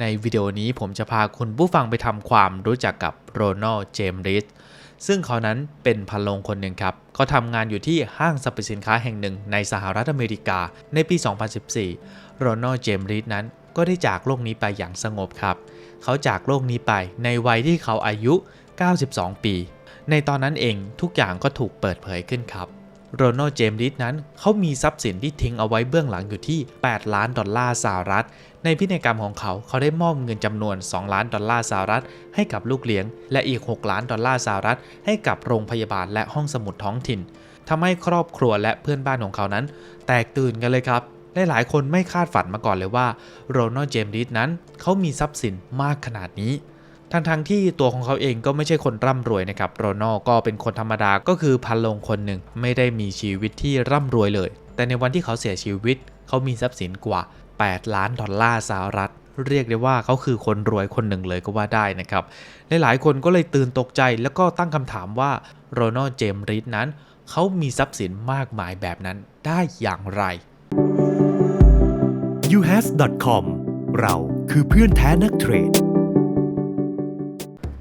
ในวิดีโอนี้ผมจะพาคุณผู้ฟังไปทำความรู้จักกับโรนัลเจมส์ริสซึ่งเขานั้นเป็นพันลงคนหนึ่งครับ เขาทำงานอยู่ที่ห้างสรรพสินค้าแห่งหนึ่งในสหรัฐอเมริกาในปี 2014 โรนัลเจมส์ริสนั้นก็ได้จากโลกนี้ไปอย่างสงบครับ เขาจากโลกนี้ไปในวัยที่เขาอายุ 92 ปี ในตอนนั้นเองทุกอย่างก็ถูกเปิดเผยขึ้นครับ โรนัลด์เจมส์ริดนั้นเขามีทรัพย์สินที่ทิ้งเอาไว้เบื้องหลังอยู่ที่ 8 ล้านดอลลาร์สหรัฐ ในพินัยกรรมของเขาเขาได้มอบเงินจำนวน 2 ล้านดอลลาร์สหรัฐ ให้กับลูกเลี้ยง และอีก 6 ล้านดอลลาร์สหรัฐ ให้กับโรงพยาบาลและห้องสมุดท้องถิ่นทำให้ครอบครัวและเพื่อนบ้านของเขานั้น แตกตื่นกันเลยครับหลายๆคนไม่คาดฝันมาก่อนเลยว่าโรนัลด์เจมส์ริดนั้นเขามีทรัพย์สินมากขนาดนี้ ทั้งๆทที่ตัวของเขาเองก็ไม่ใช่คนร่ำรวยนะครับโรนัลก็เป็นคนธรรมดาก็คือพันลงคนหนึ่งไม่ได้มีชีวิตที่ร่ำรวยเลย แต่ในวันที่เขาเสียชีวิต เขามีทรัพย์สินกว่า 8 ล้านดอลลาร์สหรัฐ เรียกได้ว่าเขาคือคนรวยคนหนึ่งเลยก็ว่าได้นะครับหลายๆคนก็เลยตื่นตกใจแล้วก็ตั้งคำถามว่าโรนัลเจมริดนั้นเขามีทรัพย์สินมากมายแบบนั้นได้อย่างไร uhas.com เราคือเพื่อนแท้นักเทรด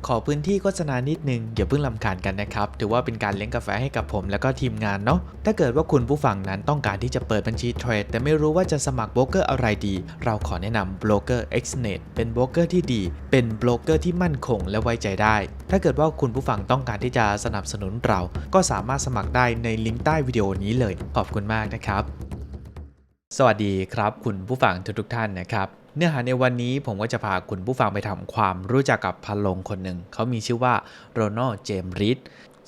ขอพื้นที่โฆษณานิดนึงอย่าเพิ่งลำคาญกันนะครับ ถือว่าเป็นการเลี้ยงกาแฟให้กับผมแล้วก็ทีมงานเนาะ ถ้าเกิดว่าคุณผู้ฟังนั้นต้องการที่จะเปิดบัญชีเทรด แต่ไม่รู้ว่าจะสมัครโบรกเกอร์อะไรดี เราขอแนะนำโบรกเกอร์ Xnet เป็นโบรกเกอร์ที่ดี เป็นโบรกเกอร์ที่มั่นคงและไว้ใจได้ ถ้าเกิดว่าคุณผู้ฟังต้องการที่จะสนับสนุนเรา ก็สามารถสมัครได้ในลิงก์ใต้วิดีโอนี้เลย ขอบคุณมากนะครับ สวัสดีครับ คุณผู้ฟังทุกๆท่านนะครับ เนื้อหาในวันนี้ผมก็จะพาคุณผู้ฟังไปทำความรู้จักกับพันลงคนหนึ่ง เขามีชื่อว่าโรนัลเจมส์ริด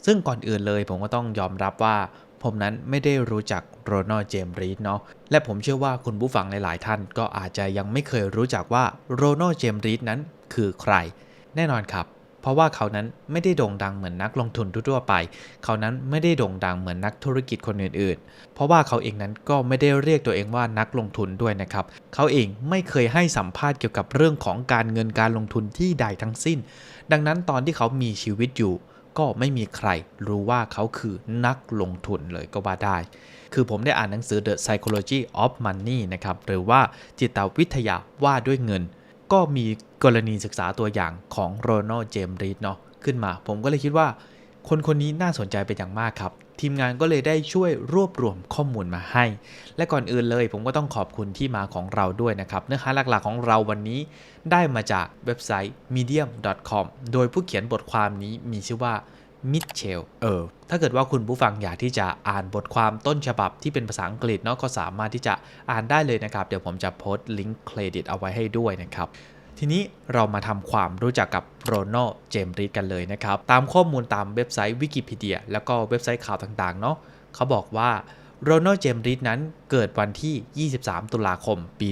ซึ่งก่อนอื่นเลยผมก็ต้องยอมรับว่า ผมนั้นไม่ได้รู้จักโรนัลเจมส์ริดเนาะและผมเชื่อว่าคุณผู้ฟังหลาย ๆ ท่านก็อาจจะยังไม่เคยรู้จักว่าโรนัลเจมส์ริดนั้นคือใคร แน่นอนครับ ราะว่าเขานั้นไม่ได้โด่งดังเหมือนนักลงทุนทั่วไป เขานั้นไม่ได้โด่งดังเหมือนนักธุรกิจคนอื่นๆ เพราะว่าเขาเองนั้นก็ไม่ได้เรียกตัวเองว่านักลงทุนด้วยนะครับ เขาเองไม่เคยให้สัมภาษณ์เกี่ยวกับเรื่องของการเงินการลงทุนที่ใดทั้งสิ้น ดังนั้นตอนที่เขามีชีวิตอยู่ ก็ไม่มีใครรู้ว่าเขาคือนักลงทุนเลยก็ว่าได้คือผมได้อ่านหนังสือ The Psychology of Money นะครับ หรือว่าจิตวิทยาว่าด้วยเงิน ก็มีกรณีศึกษาตัวอย่างของโรนัลเจมส์รีดเนาะขึ้นมา ผมก็เลยคิดว่า คนคนนี้น่าสนใจเป็นอย่างมากครับ ทีมงานก็เลยได้ช่วยรวบรวมข้อมูลมาให้ และก่อนอื่นเลย ผมก็ต้องขอบคุณที่มาของเราด้วยนะครับ เนื้อหาหลักๆของเราวันนี้ได้มาจากเว็บไซต์ medium.com โดยผู้เขียนบทความนี้มีชื่อว่า มิเชล เออ ถ้าเกิดว่าคุณผู้ฟังอยากที่จะอ่านบทความต้นฉบับที่เป็นภาษาอังกฤษเนาะก็สามารถที่จะอ่านได้เลยนะครับ เดี๋ยวผมจะโพสต์ลิงก์เครดิตเอาไว้ให้ด้วยนะครับทีนี้เรามาทำความรู้จักกับโรนัลเจมส์รีดกันเลยนะครับ ตามข้อมูลตามเว็บไซต์วิกิพีเดียแล้วก็เว็บไซต์ข่าวต่างๆ เนาะเขาบอกว่าโรนัลเจมส์รีดนั้นเกิดวันที่ 23 ตุลาคม ปี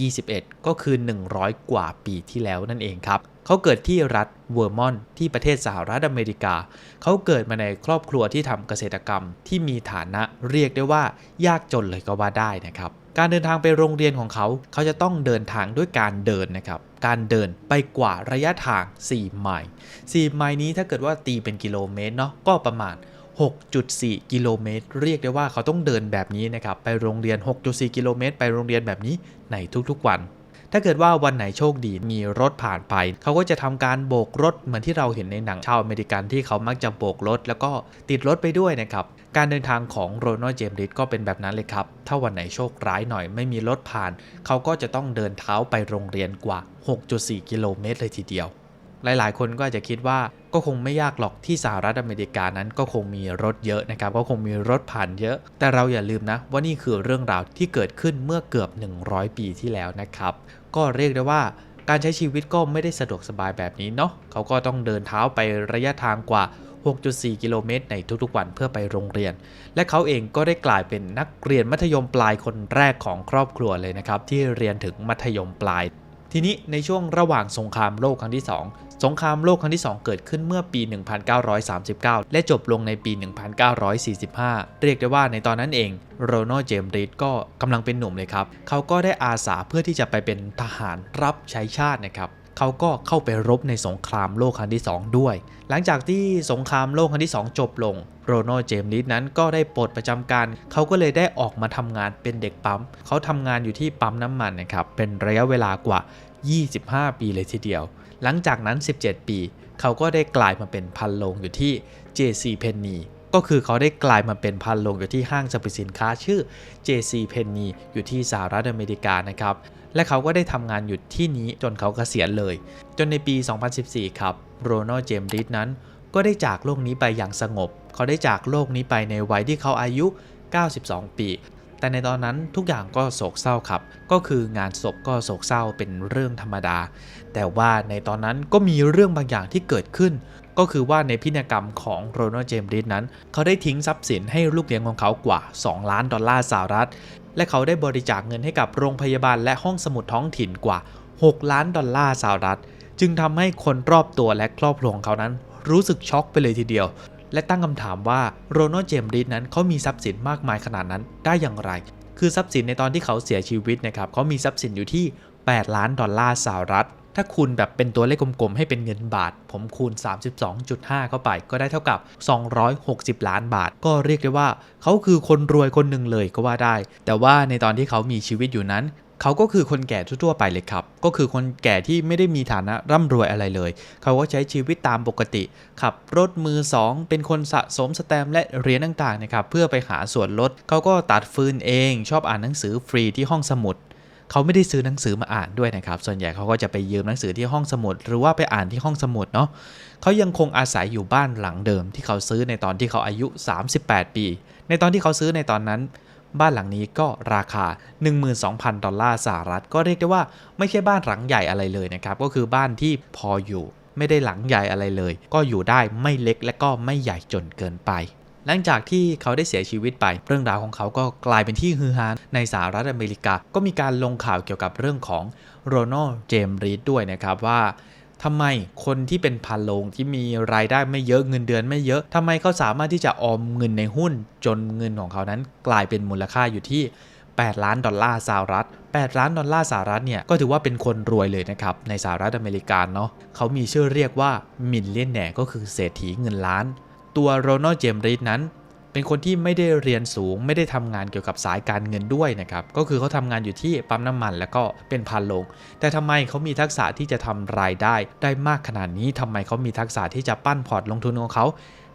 1921 ก็คือ 100 กว่าปีที่แล้วนั่นเองครับ เขาเกิดที่รัฐเวอร์มอนต์ที่ประเทศสหรัฐอเมริกา เขาเกิดมาในครอบครัวที่ทำเกษตรกรรมที่มีฐานะเรียกได้ว่ายากจนเลยก็ว่าได้นะครับ การเดินทางไปโรงเรียนของเขา เขาจะต้องเดินทางด้วยการเดินนะครับ การเดินไปกว่าระยะทาง 4 ไมล์ 4 ไมล์นี้ถ้าเกิดว่าตีเป็นกิโลเมตรเนาะก็ประมาณ6.4 กิโลเมตร เรียกได้ว่าเขาต้องเดินแบบนี้นะครับ ไปโรงเรียน 6.4 กิโลเมตร ไปโรงเรียนแบบนี้ในทุกๆวัน ถ้าเกิดว่าวันไหนโชคดีมีรถผ่านไป เขาก็จะทำการโบกรถเหมือนที่เราเห็นในหนังชาวอเมริกันที่เขามักจะโบกรถ แล้วก็ติดรถไปด้วยนะครับ การเดินทางของโรนัลเจมส์ริดก็เป็นแบบนั้นเลยครับ ถ้าวันไหนโชคร้ายหน่อยไม่มีรถผ่าน เขาก็จะต้องเดินเท้าไปโรงเรียนกว่า 6.4 กิโลเมตรเลยทีเดียว หลาย ๆ คนก็อาจจะคิดว่าก็คงไม่ยากหรอกที่สหรัฐอเมริกานั้นก็คงมีรถเยอะนะครับ ก็คงมีรถผ่านเยอะ แต่เราอย่าลืมนะว่านี่คือเรื่องราวที่เกิดขึ้นเมื่อเกือบ 100 ปีที่แล้วนะครับ ก็เรียกได้ว่าการใช้ชีวิตก็ไม่ได้สะดวกสบายแบบนี้เนาะเขาก็ต้องเดินเท้าไประยะทางกว่า 6.4 กิโลเมตรในทุกๆวันเพื่อไปโรงเรียน และเขาเองก็ได้กลายเป็นนักเรียนมัธยมปลายคนแรกของครอบครัวเลยนะครับที่เรียนถึงมัธยมปลายทีนี้ในช่วงระหว่างสงครามโลกครั้งที่ 2 สงครามโลกครั้งที่ 2 เกิดขึ้นเมื่อปี 1939 และจบลงในปี 1945 เรียกได้ว่าในตอนนั้นเองโรนัลเจมส์รีดก็กำลังเป็นหนุ่มเลยครับ เขาก็ได้อาสาเพื่อที่จะไปเป็นทหารรับใช้ชาตินะครับเขาก็เข้าไปรบในสงครามโลกครั้งที่ 2 ด้วย หลังจากที่สงครามโลกครั้งที่ 2 จบลง โรนัลเจมส์ลีดนั้นก็ได้ปลดประจำการ เขาก็เลยได้ออกมาทำงานเป็นเด็กปั๊ม เขาทำงานอยู่ที่ปั๊มน้ำมันนะครับ เป็นระยะเวลากว่า 25 ปีเลยทีเดียว หลังจากนั้น 17 ปี เขาก็ได้กลายมาเป็นพันโลงอยู่ที่ JC Penney ก็คือเขาได้กลายมาเป็นพันโลงอยู่ที่ห้างสรรพสินค้าชื่อ JC Penney อยู่ที่สหรัฐอเมริกานะครับ และเขาก็ได้ทำงานอยู่ที่นี้จนเขาเกษียณเลย จนในปี 2014 ครับโรนัลเจมส์ริดนั้น ก็ได้จากโลกนี้ไปอย่างสงบ เขาได้จากโลกนี้ไปในวัยที่เขาอายุ 92 ปี แต่ในตอนนั้นทุกอย่างก็โศกเศร้าครับ ก็คืองานศพก็โศกเศร้าเป็นเรื่องธรรมดา แต่ว่าในตอนนั้นก็มีเรื่องบางอย่างที่เกิดขึ้น ก็คือว่าในพินัยกรรมของโรนัลเจมส์ริดนั้น เขาได้ทิ้งทรัพย์สินให้ลูกเลี้ยงของเขากว่า 2 ล้านดอลลาร์สหรัฐ และเขาได้บริจาคเงินให้กับโรงพยาบาลและห้องสมุดท้องถิ่นกว่า 6 ล้านดอลลาร์สหรัฐ จึงทำให้คนรอบตัวและครอบครัวของเขานั้นรู้สึกช็อกไปเลยทีเดียว และตั้งคำถามว่าโรนัลด์เจมส์ริดนั้นเขามีทรัพย์สินมากมายขนาดนั้นได้อย่างไร คือทรัพย์สินในตอนที่เขาเสียชีวิตนะครับเขามีทรัพย์สินอยู่ที่ 8 ล้านดอลลาร์สหรัฐ ถ้าคูณแบบเป็นตัวเลขกลมๆ ให้เป็นเงินบาท ผมคูณ 32.5 เข้าไป ก็ได้เท่ากับ 260 ล้านบาท ก็เรียกได้ว่า เขาคือคนรวยคนหนึ่งเลยก็ว่าได้ แต่ว่าในตอนที่เขามีชีวิตอยู่นั้น เขาก็คือคนแก่ทั่วๆไปเลยครับ ก็คือคนแก่ที่ไม่ได้มีฐานะร่ำรวยอะไรเลย เขาก็ใช้ชีวิตตามปกติ ขับรถมือสองเป็นคนสะสมสแตมและเหรียญต่างๆนะครับเพื่อไปหาส่วนลด เขาก็ตัดฟืนเอง ชอบอ่านหนังสือฟรีที่ห้องสมุดเขาไม่ได้ซื้อหนังสือมาอ่านด้วยนะครับ ส่วนใหญ่เขาก็จะไปยืมหนังสือที่ห้องสมุด หรือว่าไปอ่านที่ห้องสมุดเนาะเขายังคงอาศัยอยู่บ้านหลังเดิมที่เขาซื้อในตอนที่เขาอายุ 38 ปี ในตอนที่เขาซื้อในตอนนั้น บ้านหลังนี้ก็ราคา 12,000 ดอลลาร์สหรัฐ ก็เรียกได้ว่าไม่ใช่บ้านหลังใหญ่อะไรเลยนะครับ ก็คือบ้านที่พออยู่ ไม่ได้หลังใหญ่อะไรเลย ก็อยู่ได้ไม่เล็กและก็ไม่ใหญ่จนเกินไป หลังจากที่เขาได้เสียชีวิตไป เรื่องราวของเขาก็กลายเป็นที่ฮือฮาในสหรัฐอเมริกา ก็มีการลงข่าวเกี่ยวกับเรื่องของโรนัลด์เจมส์รีดด้วยนะครับว่า ทำไมคนที่เป็นพันโลงที่มีรายได้ไม่เยอะเงินเดือนไม่เยอะทำไมเขาสามารถที่จะออมเงินในหุ้น จนเงินของเขานั้นกลายเป็นมูลค่าอยู่ที่ 8 ล้านดอลลาร์สหรัฐ 8 ล้านดอลลาร์สหรัฐเนี่ยก็ถือว่าเป็นคนรวยเลยนะครับ ในสหรัฐอเมริกาเนาะเขามีชื่อเรียกว่ามิลเลนแนร์ก็คือเศรษฐีเงินล้าน ตัวโรนัลด์เจมส์รีดนั้น เป็นคนที่ไม่ได้เรียนสูง ไม่ได้ทำงานเกี่ยวกับสายการเงินด้วยนะครับก็คือเขาทำงานอยู่ที่ปั๊มน้ำมัน แล้วก็เป็นพันลง แต่ทำไมเขามีทักษะที่จะทำรายได้ได้มากขนาดนี้ทำไมเขามีทักษะที่จะปั้นพอร์ตลงทุนของเขา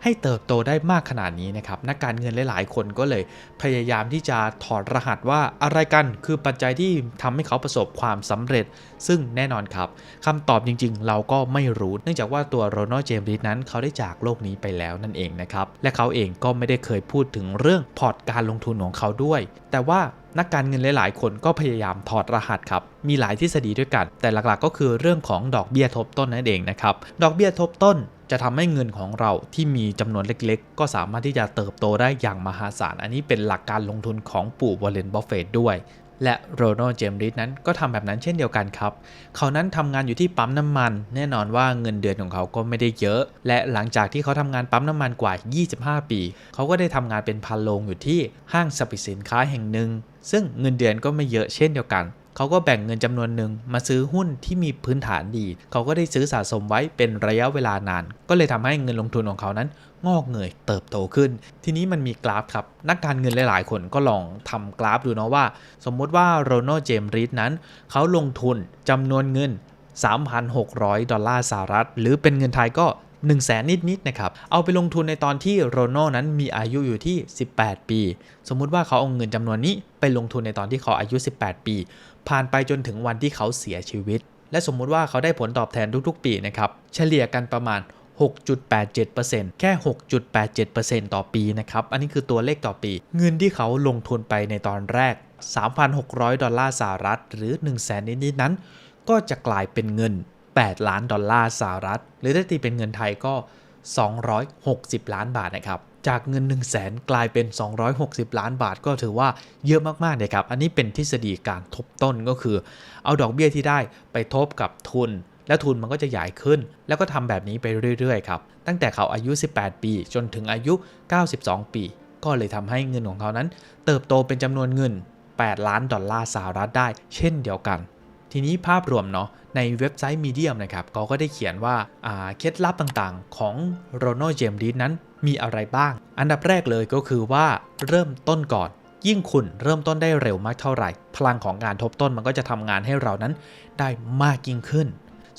ให้เติบโตได้มากขนาดนี้นะครับนักการเงินหลายๆ คนก็เลยพยายามที่จะถอดรหัสว่าอะไรกันคือปัจจัยที่ทำให้เขาประสบความสำเร็จ ซึ่งแน่นอนครับคำตอบจริง ๆ เราก็ไม่รู้ เนื่องจากว่าตัวโรนัลด์เจมส์นั้นเขาได้จากโลกนี้ไปแล้วนั่นเองนะครับและเขาเองก็ไม่ได้เคยพูดถึงเรื่องพอร์ตการลงทุนของเขาด้วย แต่ว่านักการเงินหลาย ๆ คนก็พยายามถอดรหัสครับ มีหลายทฤษฎีด้วยกัน แต่หลัก ๆ ก็คือเรื่องของดอกเบี้ยทบต้นนั่นเองนะครับ ดอกเบี้ยทบต้น จะทำให้เงินของเราที่มีจำนวนเล็กๆ ก็สามารถที่จะเติบโตได้อย่างมหาศาล อันนี้เป็นหลักการลงทุนของปู่วอลเลนบัฟเฟตด้วย และโรนัลด์เจมส์ริดนั้นก็ทำแบบนั้นเช่นเดียวกันครับ เขานั้นทำงานอยู่ที่ปั๊มน้ำมัน แน่นอนว่าเงินเดือนของเขาก็ไม่ได้เยอะ และหลังจากที่เขาทำงานปั๊มน้ำมันกว่า 25 ปี เขาก็ได้ทำงานเป็นพันโลงอยู่ที่ห้างสรรพสินค้าแห่งหนึ่งซึ่งเงินเดือนก็ไม่เยอะเช่นเดียวกัน เขาก็แบ่งเงินจำนวนหนึ่งมาซื้อหุ้นที่มีพื้นฐานดี เขาก็ได้ซื้อสะสมไว้เป็นระยะเวลานาน ก็เลยทำให้เงินลงทุนของเขานั้นงอกเงยเติบโตขึ้น ทีนี้มันมีกราฟครับ นักการเงินหลาย ๆ คนก็ลองทำกราฟดูเนาะว่า สมมุติว่าโรนัลเจมส์รีดนั้น เขาลงทุนจำนวนเงิน 3,600 ดอลลาร์สหรัฐ หรือเป็นเงินไทยก็1 0 0 0 0แสนนิดๆนะครับ เอาไปลงทุนในตอนที่โรนัลนั้นมีอายุอยู่ที่ 18 ปี สมมุติว่าเขาเอาเงินจำนวนนี้ไปลงทุนในตอนที่เขาอายุ 18 ปี ผ่านไปจนถึงวันที่เขาเสียชีวิต และสมมุติว่าเขาได้ผลตอบแทนทุกๆ ปีนะครับ เฉลี่ยกันประมาณ 6.87%แค่ 6.87%ต่อปีนะครับ อันนี้คือตัวเลขต่อปี เงินที่เขาลงทุนไปในตอนแรก 3,600 ดอลลาร์สหรัฐ หรือ 1 0 0 0 0แสนนิดๆนั้น ก็จะกลายเป็นเงิน 8 ล้านดอลลาร์สหรัฐ หรือถ้าตีเป็นเงินไทยก็ 260 ล้านบาทนะครับ จากเงิน 1 0 0 0 0แสนกลายเป็น 260 ล้านบาทก็ถือว่าเยอะมากๆเลยครับ อันนี้เป็นทฤษฎีการทบต้นก็คือ เอาดอกเบี้ยที่ได้ไปทบกับทุน และทุนมันก็จะใหญ่ขึ้น แล้วก็ทำแบบนี้ไปเรื่อยๆครับ ตั้งแต่เขาอายุ 18 ปี จนถึงอายุ 92 ปี ก็เลยทำให้เงินของเขานั้น เติบโตเป็นจำนวนเงิน 8 ล้านดอลลาร์สหรัฐได้ เช่นเดียวกัน ทีนี้ภาพรวมเนาะในเว็บไซต์มีเดียมนะครับเขาก็ได้เขียนว่าเคล็ดลับต่างๆ ของโรนัลด์เจมส์รีนั้นมีอะไรบ้าง อันดับแรกเลยก็คือว่าเริ่มต้นก่อน ยิ่งคุณเริ่มต้นได้เร็วมากเท่าไหร่ พลังของการทบต้นมันก็จะทำงานให้เรานั้นได้มากยิ่งขึ้น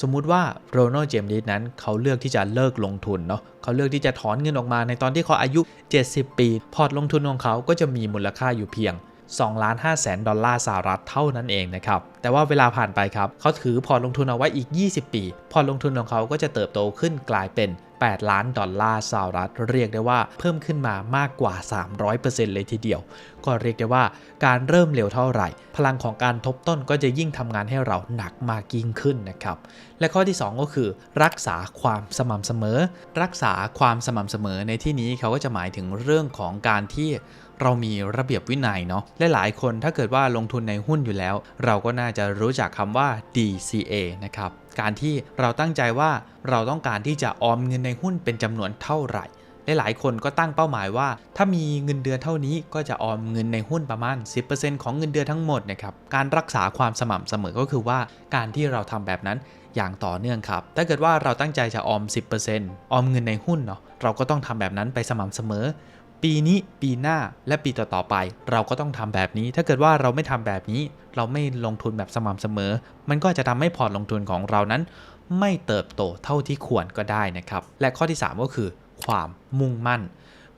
สมมุติว่าโรนัลเจมส์นั้นเขาเลือกที่จะเลิกลงทุนเนาะเขาเลือกที่จะถอนเงินออกมาในตอนที่เขาอายุ 70 ปี พอร์ตลงทุนของเขาก็จะมีมูลค่าอยู่เพียง 2ล้าน5แสนดอลลาร์สหรัฐเท่านั้นเองนะครับ แต่ว่าเวลาผ่านไปครับ เขาถือพอร์ตลงทุนเอาไว้อีก 20 ปี พอร์ตลงทุนของเขาก็จะเติบโตขึ้นกลายเป็น 8 ล้านดอลลาร์สหรัฐ เรียกได้ว่าเพิ่มขึ้นมามากกว่า 300%เลยทีเดียว ก็เรียกได้ว่าการเริ่มเร็วเท่าไหร่ พลังของการทบต้นก็จะยิ่งทำงานให้เราหนักมากยิ่งขึ้นนะครับ และข้อที่ 2 ก็คือ รักษาความสม่ำเสมอ รักษาความสม่ำเสมอในที่นี้เขาก็จะหมายถึงเรื่องของการที่ เรามีระเบียบวินัยเนาะและหลายคนถ้าเกิดว่าลงทุนในหุ้นอยู่แล้ว เราก็น่าจะรู้จักคำว่า DCA นะครับการที่เราตั้งใจว่าเราต้องการที่จะออมเงินในหุ้นเป็นจำนวนเท่าไหร่หลายๆคนก็ตั้งเป้าหมายว่า ถ้ามีเงินเดือนเท่านี้ก็จะออมเงินในหุ้นประมาณ 10%ของเงินเดือนทั้งหมดนะครับการรักษาความสม่ำเสมอก็คือว่าการที่เราทำแบบนั้นอย่างต่อเนื่องครับ ถ้าเกิดว่าเราตั้งใจจะออม 10%ออมเงินในหุ้นเนาะเราก็ต้องทำแบบนั้นไปสม่ำเสมอ ปีนี้ปีหน้าและปีต่อๆไป เราก็ต้องทำแบบนี้ ถ้าเกิดว่าเราไม่ทำแบบนี้ เราไม่ลงทุนแบบสม่ำเสมอ มันก็จะทำให้พอร์ตลงทุนของเรานั้น ไม่เติบโตเท่าที่ควรก็ได้นะครับ และข้อที่ 3 ก็คือ ความมุ่งมั่น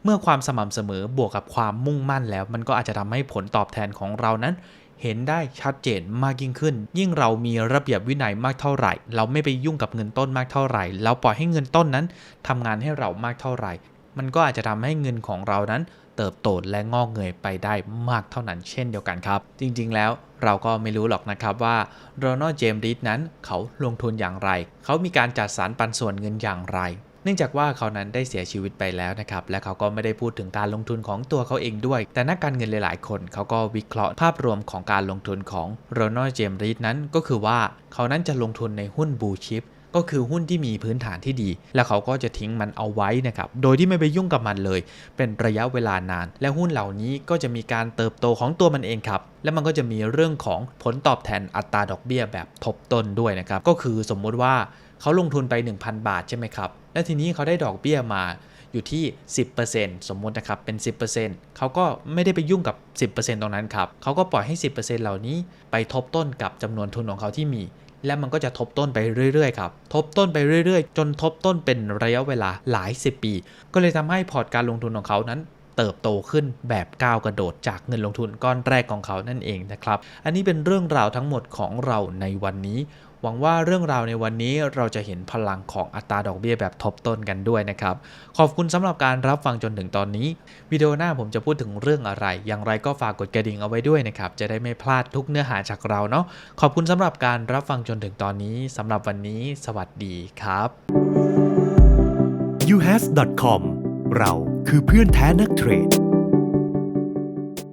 เมื่อความสม่ำเสมอบวกกับความมุ่งมั่นแล้ว มันก็อาจจะทำให้ผลตอบแทนของเรานั้นเห็นได้ชัดเจนมากยิ่งขึ้น ยิ่งเรามีระเบียบวินัยมากเท่าไหร่ เราไม่ไปยุ่งกับเงินต้นมากเท่าไหร่ เราปล่อยให้เงินต้นนั้นทำงานให้เรามากเท่าไหร่ มันก็อาจจะทำให้เงินของเรานั้น เติบโตและงอกเงยไปได้มากเท่านั้นเช่นเดียวกันครับ จริงๆแล้วเราก็ไม่รู้หรอกนะครับว่าโรนัลด์เจมส์รีดนั้นเขาลงทุนอย่างไร เขามีการจัดสรรปันส่วนเงินอย่างไร เนื่องจากว่าเขานั้นได้เสียชีวิตไปแล้วนะครับ และเขาก็ไม่ได้พูดถึงการลงทุนของตัวเขาเองด้วย แต่นักการเงินหลาย ๆ คน เขาก็วิเคราะห์ภาพรวมของการลงทุนของโรนัลด์เจมส์รีดนั้นก็คือว่าเขานั้นจะลงทุนในหุ้นบูชิป ก็คือหุ้นที่มีพื้นฐานที่ดี แล้วเขาก็จะทิ้งมันเอาไว้นะครับ โดยที่ไม่ไปยุ่งกับมันเลย เป็นระยะเวลานาน และหุ้นเหล่านี้ก็จะมีการเติบโตของตัวมันเองครับ และมันก็จะมีเรื่องของผลตอบแทนอัตราดอกเบี้ยแบบทบต้นด้วยนะครับ ก็คือสมมุติว่าเขาลงทุนไป 1,000 บาทใช่ไหมครับ และทีนี้เขาได้ดอกเบี้ยมาอยู่ที่ 10%สมมตินะครับ เป็น 10%เขาก็ไม่ได้ไปยุ่งกับ 10%ตรงนั้นครับ เขาก็ปล่อยให้ 10%เหล่านี้ไปทบต้นกับจำนวนทุนของเขาที่มี และมันก็จะทบต้นไปเรื่อยๆครับ ทบต้นไปเรื่อยๆ จนทบต้นเป็นระยะเวลาหลาย 10 ปี ก็เลยทำให้พอร์ตการลงทุนของเขานั้นเติบโตขึ้นแบบก้าวกระโดดจากเงินลงทุนก้อนแรกของเขานั่นเองนะครับ อันนี้เป็นเรื่องราวทั้งหมดของเราในวันนี้ หวังว่าเรื่องราวในวันนี้เราจะเห็นพลังของอัตราดอกเบี้ยแบบทบต้นกันด้วยนะครับ ขอบคุณสำหรับการรับฟังจนถึงตอนนี้ วิดีโอหน้าผมจะพูดถึงเรื่องอะไร อย่างไรก็ฝากกดกระดิ่งเอาไว้ด้วยนะครับ จะได้ไม่พลาดทุกเนื้อหาจากเราเนาะ ขอบคุณสำหรับการรับฟังจนถึงตอนนี้สำหรับวันนี้ สวัสดีครับ uhas.com เราคือเพื่อนแท้นักเทรด